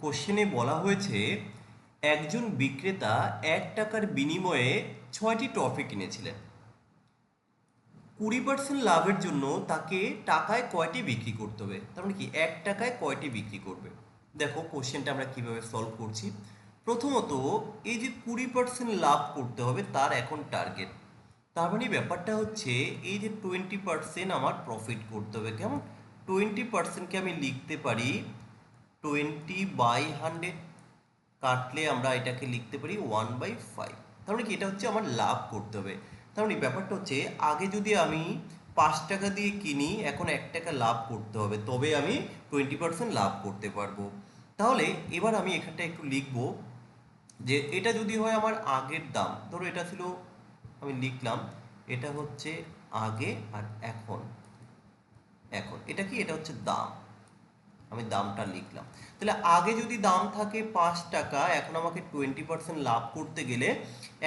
কোশ্চেনে বলা হয়েছে, একজন বিক্রেতা এক টাকার বিনিময়ে ছয়টি ট্রফি কিনেছিলেন। কুড়ি পার্সেন্ট লাভের জন্য তাকে টাকায় কয়টি বিক্রি করতে হবে? তার মানে কি, এক টাকায় কয়টি বিক্রি করবে? দেখো কোশ্চেনটা আমরা কীভাবে সলভ করছি। প্রথমত, এই যে কুড়ি পার্সেন্ট লাভ করতে হবে তার এখন টার্গেট তার মানে ব্যাপারটা হচ্ছে, এই যে টোয়েন্টি পার্সেন্ট আমার প্রফিট করতে হবে। কেমন? টোয়েন্টি পার্সেন্টকে আমি লিখতে পারি টোয়েন্টি বাই হান্ড্রেড কাটলে আমরা এটাকে লিখতে পারি ওয়ান বাই ফাইভ। তার মানে কি? এটা হচ্ছে আমার লাভ করতে হবে। তার মানে ব্যাপারটা হচ্ছে, আগে যদি আমি পাঁচ টাকা দিয়ে কিনি, এখন এক টাকা লাভ করতে হবে, তবে আমি টোয়েন্টি পার্সেন্ট লাভ করতে পারব। তাহলে এবার আমি এখানটা একটু লিখব যে, এটা যদি হয় আমার আগের দাম, ধরো এটা ছিল, আমি লিখলাম, এটা হচ্ছে আগে আর এখন। এখন, এটা কি? এটা হচ্ছে দাম। আমি দামটা লিখলাম। তাহলে আগে যদি দাম থাকে পাঁচ টাকা, এখন আমাকে টোয়েন্টি পার্সেন্ট লাভ করতে গেলে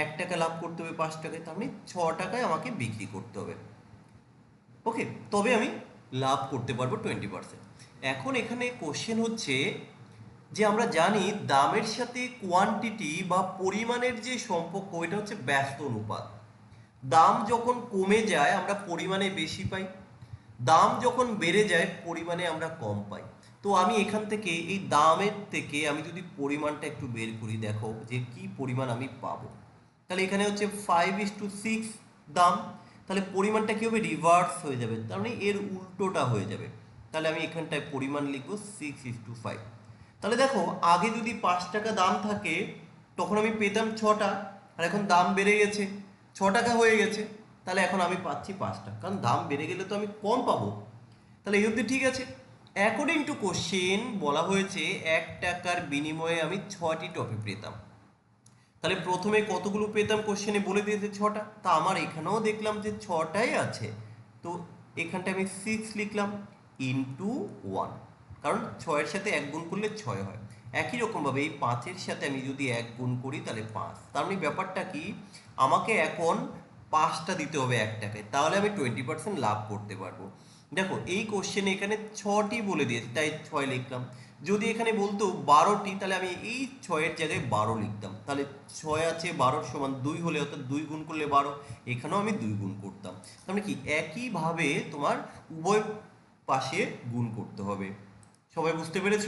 এক টাকা লাভ করতে হবে পাঁচ টাকায়, তার মানে ছ টাকায় আমাকে বিক্রি করতে হবে। ওকে তবে আমি লাভ করতে পারব টোয়েন্টি পার্সেন্ট এখন এখানে কোশ্চেন হচ্ছে যে আমরা জানি দামের সাথে কোয়ান্টিটি বা পরিমাণের যে সম্পর্ক, এটা হচ্ছে ব্যস্ত অনুপাত। দাম যখন কমে যায়, আমরা পরিমাণে বেশি পাই। দাম যখন বেড়ে যায়, পরিমাণে আমরা কম পাই। তো আমি এখান থেকে, এই দামের থেকে আমি যদি পরিমাণটা একটু বের করি, দেখো যে কি পরিমাণ আমি পাবো। তাহলে এখানে হচ্ছে ফাইভ ইস টু সিক্স দাম। তাহলে পরিমাণটা কী হবে? রিভার্স হয়ে যাবে। তার মানে এর উল্টোটা হয়ে যাবে। তাহলে আমি এখানটায় পরিমাণ লিখব সিক্স ইস টু ফাইভ তাহলে দেখো, আগে যদি পাঁচ টাকা দাম থাকে, তখন আমি পেতাম ছটা। আর এখন দাম বেড়ে গেছে। ছ টাকা হয়ে গেছে। তাহলে এখন আমি পাচ্ছি পাঁচ টাকা। কারণ দাম বেড়ে গেলে তো আমি কম পাবো। তাহলে এই অবধি ঠিক আছে। অ্যাকর্ডিং টু কোশ্চেন বলা হয়েছে এক টাকার বিনিময়ে আমি ছটি টপি পেতাম। তাহলে প্রথমে কতগুলো পেতাম কোশ্চেনে বলে দিয়েছে ছটা। তা আমার এখানেও দেখলাম যে ছটাই আছে। তো এখানটা আমি সিক্স লিখলাম ইন্টু ওয়ান কারণ ছয়ের সাথে এক গুণ করলে ছয় হয়। একই রকমভাবে এই পাঁচের সাথে আমি যদি এক গুণ করি তাহলে পাঁচ। তার মানে ব্যাপারটা কি? আমাকে এখন পাঁচটা দিতে হবে এক টাকায় তাহলে আমি টোয়েন্টি পার্সেন্ট লাভ করতে পারব। দেখো, এই কোশ্চেনে এখানে ছটি বলে দিয়েছে, তাই ছয় লিখলাম। যদি এখানে বলতো বারোটি, তাহলে আমি এই ছয়ের জায়গায় বারো লিখতাম। তাহলে ছয় আছে বারোর সমান দুই হলে, অর্থাৎ দুই গুণ করলে বারো, এখানেও আমি দুই গুণ করতাম। তার মানে কি? একইভাবে তোমার উভয় পাশে গুণ করতে হবে। সবাই বুঝতে পেরেছ?